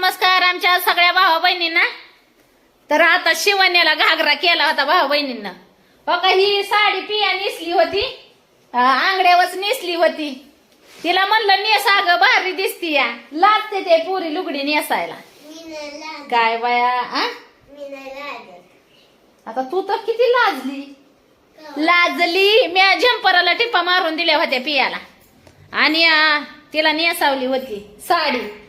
नमस्कार आमच्या सगळ्या भावा बहिणींना. तर आता शिवण्याला घागरा केला होता भावा बहिणींना. हो बघा ही साडी पिया नेसली होती. आंगड्यावरच नेसली होती. तिला म्हणलं नेसा ग भारी दिसती या. लागते ते पुरी लुगडी नेसायला. काय बाया आ? आता तू तर किती लाजली. लाजली. मी झंपराला टिप्पा मारून दिल्या होत्या पियाला. आणि आ, तिला नेसावली होती साडी.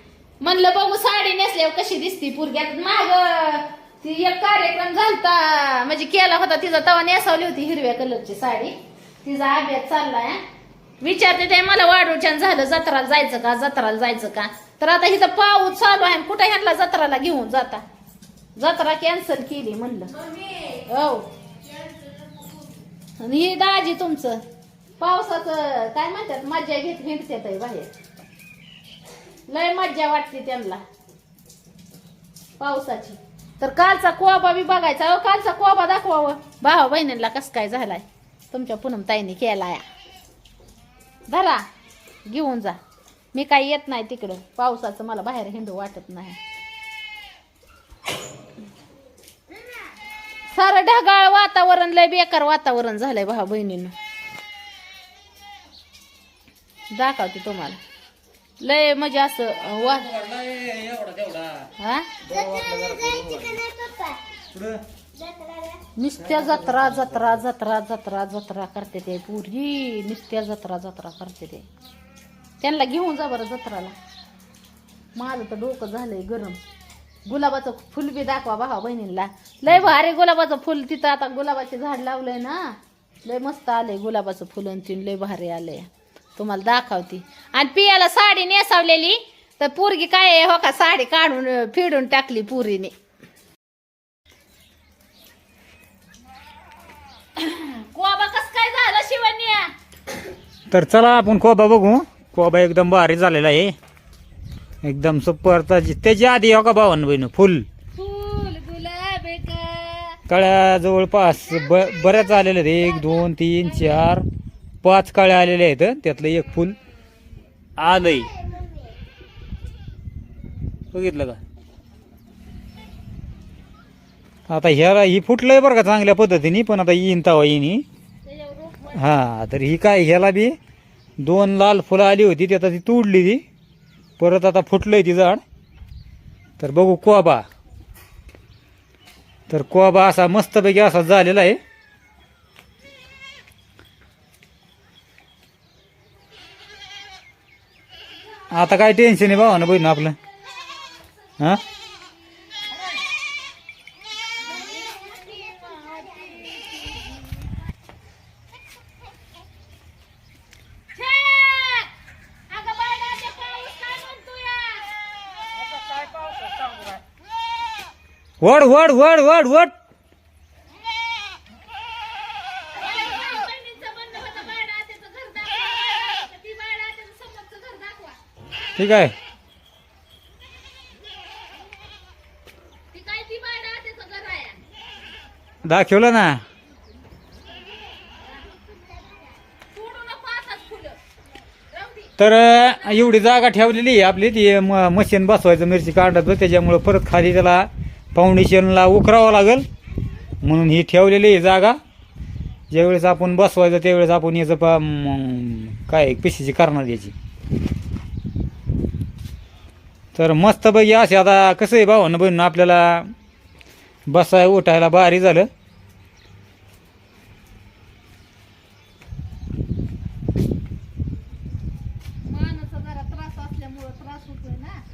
म्हणलं बघू साडी नेसल्यावर कशी दिसती पुरग्यात. माग ती एक कार्यक्रम झालता. म्हणजे केला होता तिचा तवा नेसावली होती हिरव्या कलरची साडी. तिचा अभ्यास चाललाय. विचारते ते मला वाढूच्यान झालं जत्राला जायचं का जत्राला जायचं का? तर आता हिचा पाऊस चालू आहे कुठे ह्यांना जत्राला घेऊन जाता? जत्रा कॅन्सल केली म्हणलं. हो. आणि हे दाजी तुमचं. पावसाचं काय म्हणतात? मज्जा घेत हिंडतात आहे बाहेर. लय मज्जा वाटते त्यांना. पावसाची. तर कालचा कोबा बी बघायचा अहो कालचा कोबा दाखवावं. भावा बहिणीला कस काय झालाय? तुमच्या पुनम ताईने केलाय. धरा घेऊन जा. मी काही येत नाही तिकडं. पावसाचं मला बाहेर हिंडू वाटत नाही. सारं ढगाळ वातावरण लय बेकार वातावरण झालंय भावा बहिणीनं. दाखवते तुम्हाला. लय म्हणजे असं वा. हा? नुसत्या जत्रा जत्रा जत्रा जत्रा जत्रा करते ते पुरी नुसत्या जत्रा जत्रा करते ते. त्यांना घेऊन जा बरं जत्राला. माझं तर डोकं झालंय गरम. गुलाबाचं फुल बी दाखवा भावा बहिणीला. लय भारी गुलाबाचं फुल तिथं आता गुलाबाचे झाड लावलंय ना. लय मस्त आलंय गुलाबाचं फुल आणि तीन लय भारी आलंय. तुम्हाला दाखवते. आणि पियाला साडी नेसावलेली तर पोरगी काय आहे हो का साडी काढून फिडून टाकली पुरीने. कोबा कस काय झालं शिवण्या? तर चला आपण कोबा बघू. कोबा एकदम भारी झालेला आहे. एकदम सुपर त्याची त्याची आधी हो का भावन बहिण? फुल. फुल गुलाब का? कळ्या जवळपास ब बऱ्याच आलेल्या आहेत. एक दोन तीन चार. पाच कळ्या आलेल्या आहेत त्यातलं एक फुल. आलंय. बघितलं का? आता ह्याला ही फुटलंय बरं का चांगल्या पद्धतीने पण आता येईन तवा येईन हा. तर ही काय ह्याला बी दोन लाल फुलं आली होती ती आता ती तोडली ती. परत आता फुटलंय ती झाड. तर बघू कोबा. तर कोबा असा मस्तपैकी असा झालेला आहे. आता काय टेन्शन आहे भावा ना बहीण आपलं? हा? वड वड वड वड वड बहिणीचं म्हणणं होतं, बाळा, त्याचं घर दाखवा. तर ती बाळा, त्याचं समोरचं घर दाखवा. ठीक आहे. दाखवलं ना. तर एवढी जागा ठेवलेली आहे आपली ती म- मशीन बसवायचं मिरची काढत त्याच्यामुळं परत खाली त्याला फाउंडेशनला उकरावं लागेल. म्हणून ही ठेवलेली आहे जागा. ज्यावेळेस आपण बसवायचं त्यावेळेस आपण याचं पा काय पिशीची करणार याची. तर मस्तपैकी असे आता कसं आहे भावानं बहिण आपल्याला बसाय उठायला भारी झालं.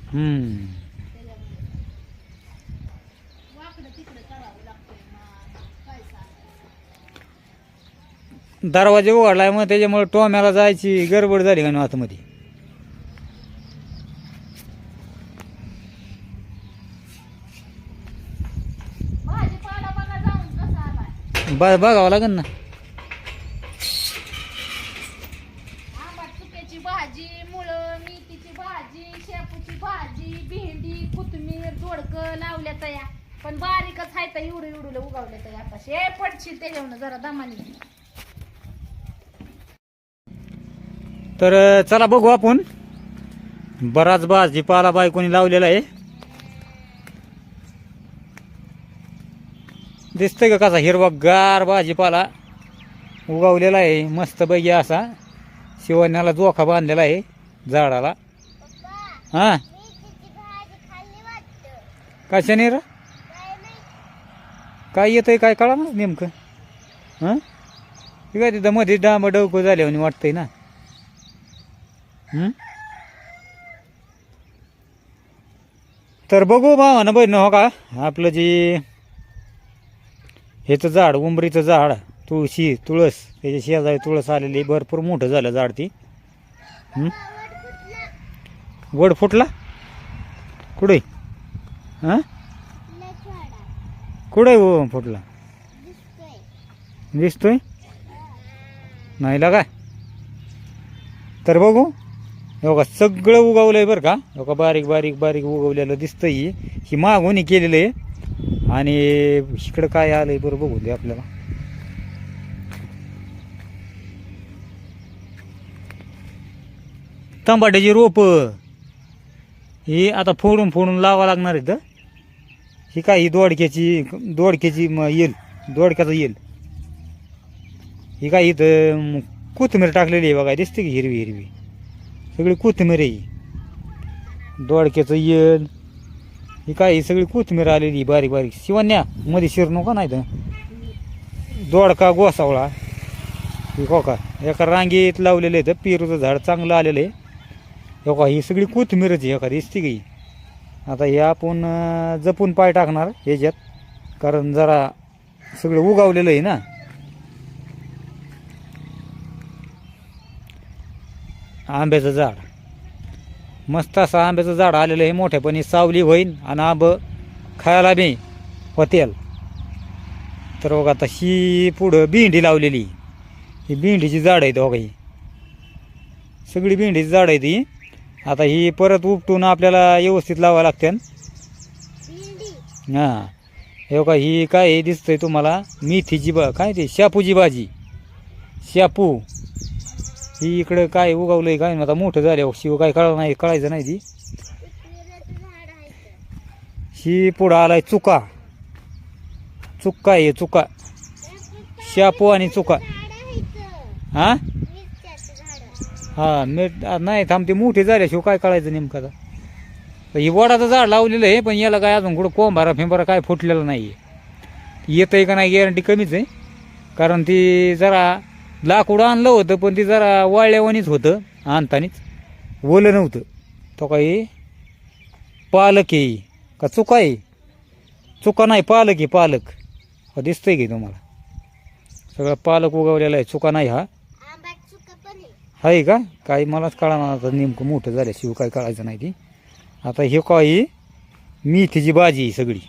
हम्म. दरवाजा उघडलाय मग त्याच्यामुळे टोम्याला जायची गडबड झाली का आतमध्ये भाजीपाला बघा जाऊन कसा आलाय बा बघावं लागेल ना. चुक्याची भाजी मुळं मेथीची भाजी शेपूची भाजी भेंडी कोथिंबीर दोडकं लावल्या तया. पण बारीकच आहे तर एवढं एवढं उगावल्या तया आता. शेपटची त्याच्यावर जरा दमानी. तर चला बघू आपण. बराच भाजीपाला बायकोनी लावलेला आहे. दिसतंय का कसा? हिरवा गार भाजीपाला उगवलेला आहे. मस्त बैगी असा. शिवण्याला जोखा बांधलेला आहे झाडाला. हा? कशाने र? काय येतंय काय कळा ना नेमकं? हां? ते तिथं मध्ये डांब डवकं झाल्यावर वाटतंय ना? तर बघू भावानं बहिण हो का? आपलं जी ह्याचं झाड उंबरीचं झाड तुळशी तुळस त्याच्या शेजारी तुळस आलेली भरपूर मोठं झालं झाड ती. वड फुटला? कुठे? हां? कुठे हो फुटला? दिसतोय. नाही लागा. तर बघू. हो का सगळं उगवलंय बरं का? हो बारीक बारीक बारीक उगवलेलं दिसतंय. ही मागून केलेलं आहे. आणि इकडं काय आलं आहे बरं बघू दे आपल्याला. तंबाट्याची रोप. ही आता फोडून फोडून लावा लागणार आहेत ही? काय ही दोडक्याची दोडक्याची मग येल दोडक्याचं येल. ही काय इथं म, कोथिंबीर टाकलेली आहे बघा दिसते की हिरवी हिरवी. सगळी कोथिंबीर आहे ही. दोडक्याचं येल ही काय ही सगळी कोथमीर आलेली बारीक बारीक. शिवण्या मध्ये शिर नका नाही तर. दोडका गोसावळा. ही हो का एका रांगेत लावलेलं आहे तर पेरूचं झाड चांगलं आलेलं आहे. का ही सगळी कोथिंबीरच आहे. एका दिसते आता हे आपण जपून पाय टाकणार ह्याच्यात. कारण जरा सगळं उगावलेलं आहे ना. आंब्याचं झाड. मस्त असं आंब्याचं झाड आलेलं आहे मोठ्यापणी सावली होईन आणि आंब खायला बी होतेल. तर बघा आता ही पुढं भेंडी लावलेली. ही भेंडीची झाड आहेत बघा ही. सगळी भेंडीची झाड आहे ती आता ही परत उपटून आपल्याला व्यवस्थित लावावं लागते. हां. हे बघा ही काय आहे दिसतंय तुम्हाला? मेथीची बा काय ते? शापूची भाजी. शापू. ही इकडं काय उगवलंय काय आता मोठं झालं शिव काय कळलं नाही कळायचं नाही ती. ही पुढं आलाय चुका. चुका आहे चुका. शापू आणि चुका. हा? हा मीठ नाही थांब ते मोठे झाल्याशिवाय काय कळायचं नेमकं आता. तर ही वडाचं झाड लावलेलं आहे पण याला काय अजून कुठं कोंभारा फिंबारा काय फुटलेलं नाही आहे येतंय का नाही गॅरंटी कमीच आहे. कारण ती जरा लाकूड आणलं होतं पण ती जरा वाळल्यावानीच होतं आणतानीच. ओलं नव्हतं. तो काही पालक आहे. का चुका आहे? चुका नाही पालक आहे पालक. हा दिसतंय की तुम्हाला? सगळं पालक उगवलेला आहे चुका नाही हा. आहे का? काही मलाच कळणार आता नेमकं मोठं झाल्याशिवाय काय कळायचं नाही ती. आता हे काही मेथीची भाजी आहे सगळी.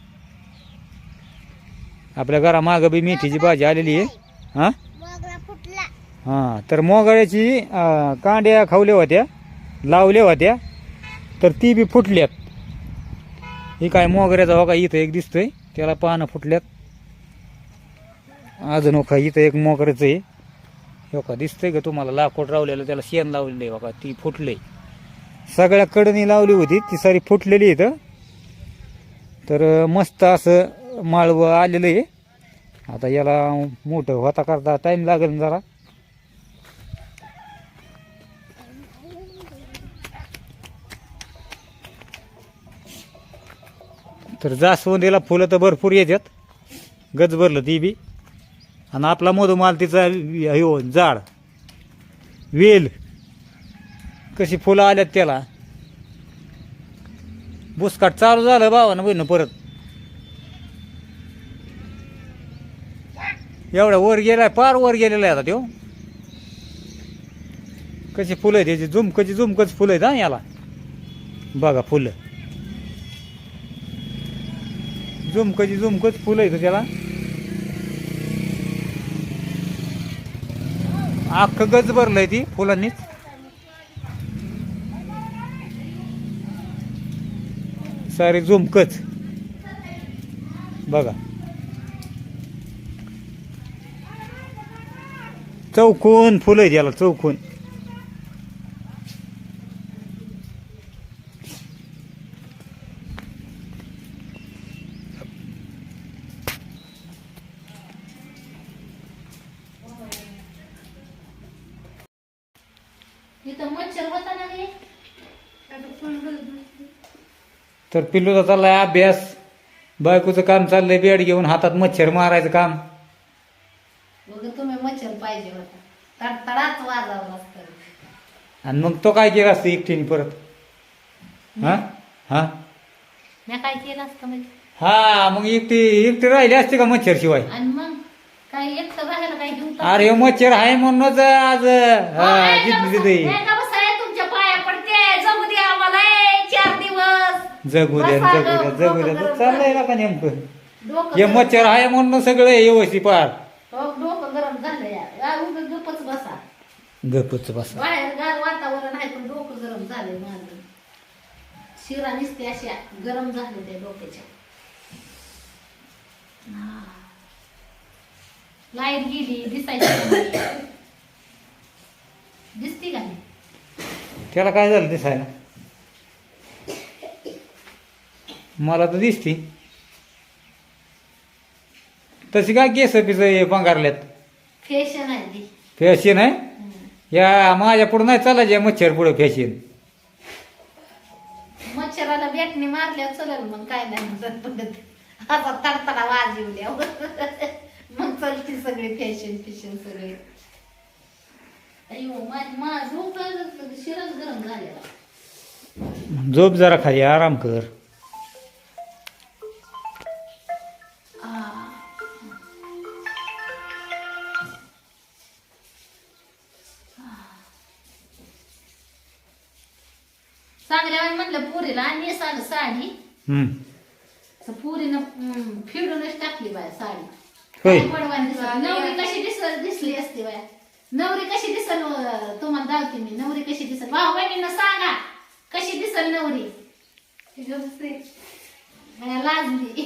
आपल्या घरामागं बी मेथीची भाजी आलेली आहे. हां? हां तर मोगाळ्याची कांड्या खावल्या होत्या लावल्या होत्या तर ती बी फुटल्यात. ही काय मोगऱ्याचा हो का इथं एक दिसतोय त्याला पानं फुटल्यात. अजून हो का इथं एक मोगऱ्याचं आहे. हो का दिसतंय का तुम्हाला? लाकूड लावलेलं त्याला शेण लावलेलं आहे बघा ती फुटले सगळ्या कडणी लावली होती ती सारी फुटलेली इथं. तर मस्त असं माळवं आलेलं आहे. आता याला मोठं होता करता टाईम लागेल जरा. तर जास्वंदीला फुलं तर भरपूर येतात. गज भरलं ती बी. आणि आपला मधुमालतीचा हो जाड वेल. कशी फुलं आल्यात त्याला. बुसकाट चालू झालं भावानं बहिणं परत. एवढ्या वर गेलाय पार वर गेलेला आहे आता त्यो. कशी फुलं आहे त्याची झुमकची झुमकच फुलं आहेत हा याला. बघा फुलं. झुमकची झुमकच फुलं आहेत हो त्याला. अख्खं गज भरलंय ती फुलांनीच. सारी झुमकच. बघा. चौकोन फुलं आहे त्याला चौकोन तर पिल्लूचा चाललाय अभ्यास. बायकोचं काम चाललंय बेड घेऊन हातात मच्छर मारायचं काम. बघ तुम्ही मच्छर पाहिजे होता. तडतडाच वाजावं लागतं. आणि मग तो काय केला असतं एकटीने परत? हा? हा? मी काय केलं असतं म्हणजे? हा मग एकटी एकटी राहिली असते का मच्छर शिवाय? आणि मग? काय एकटं राहायला काय घेऊन अरे मच्छर आहे म्हणूनच आज हा, जिद्द दिली. तुमच्या पाया पडते जगू दे आम्हाला ए, चार दिवस जगू द्या जगू द्या जगू द्या चाललंय ना का नेमकं. हे मच्छर आहे म्हणून सगळं हे व्यवस्थित पार हो, डोकं गरम झालं या या, उगाच गप्पच बसा. गपच बसा. बाहेर गार वातावरण आहे पण डोकं गरम झालंय माझं. शिरा निसते अशा गरम झाले त्या डोक्याच्या. लाइट गेली दिसायची. दिसती का नाही? त्याला काय झालं दिसायला? मला तर दिसती. तशी काय केस पिस पंगारल्यात? फॅशन आहे ती. फॅशन आहे. या माझ्या पुढं नाही चालायचे मच्छर पुढं फॅशन मच्छराला बॅटने मारल्यावर चलल मग काय नाही म्हणत पडत आता तडतडा वाजवल्यावर. मग चलती सगळी फॅशन फिशन सगळे. अयो माझ मा झोप शिरच गरम झालेला. झोप जरा खाली आराम कर. आणि सांग साडी. पुरीनं फिरूनच टाकली बाय साडी. नवरी कशी दिसल दिसली असती बाय. नवरी कशी दिसल तुम्हाला दावते मी. नवरी कशी दिसल. भाऊ बहिणींना सांगा. कशी दिसल नवरी? लाजली.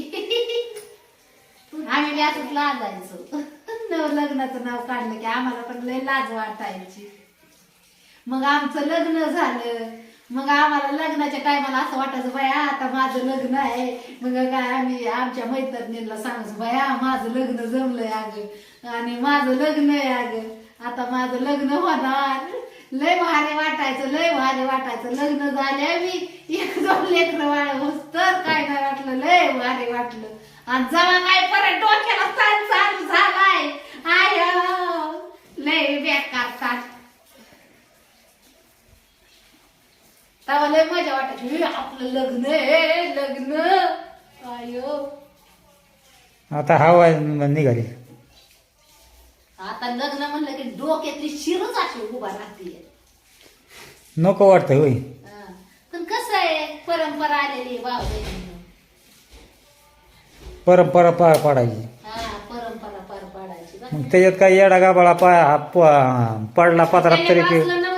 आम्ही असंच लाजायचो. नव लग्नाचं नाव काढलं की आम्हाला पण लय लाज वाटायची. मग आमचं लग्न झालं. मग आम्हाला लग्नाच्या टायमाला असं वाटायचं बाया आता माझं लग्न आहे. मग काय आम्ही आमच्या मैत्रिणींना सांगायचं बाया माझं लग्न जमलंय अगं. आणि माझं लग्न आहे अगं आता माझं लग्न होणार. लय भारी वाटायचं लय भारी वाटायचं. लग्न झाले मी एक दोन लेकरं वाळ तर काय नाही वाटलं लय भारी वाटलं. आणि जमा काय परत डोक्याला ताण चालू झालाय आय लय बेकार ताण तेव्हा लय मजा वाटायची. "हे, आपलं लग्न आहे लग्न. आयो. आता हवा निघाली. आता लग्न म्हणलं की डोक्यातली शिरच अशी उभा राहते नको वाटतं होय. पण कसं आहे परंपरा आलेली भाऊ बहिणीनं. परंपरा पार पाडायची. हा परंपरा पार पाडायची. मग त्याच्यात काय येडा गाबाळा पा प- पडला पात्रात तरी ते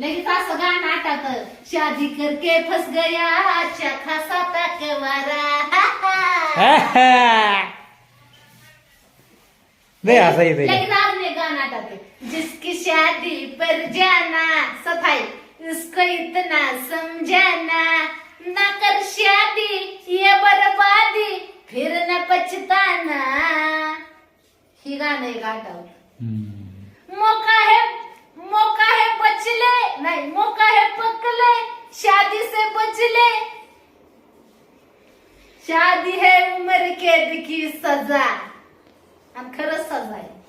लगेच असं गाणं आठवत शादी करके फस गया अच्छा खासा तक तकवारा लय हसा येते लेकिन आपने गाना गाते जिसकी शादी पर जाना सफ़ाई उसको इतना समझाना। न कर शादी ये बर्बादी फिर न पछताना। ही गाणं एक आठवत मौका है मौका बचले नहीं मौका है पकले. शादी से बचले शादी है उम्र कैद की सजा. आणि खरंच सजा आहे.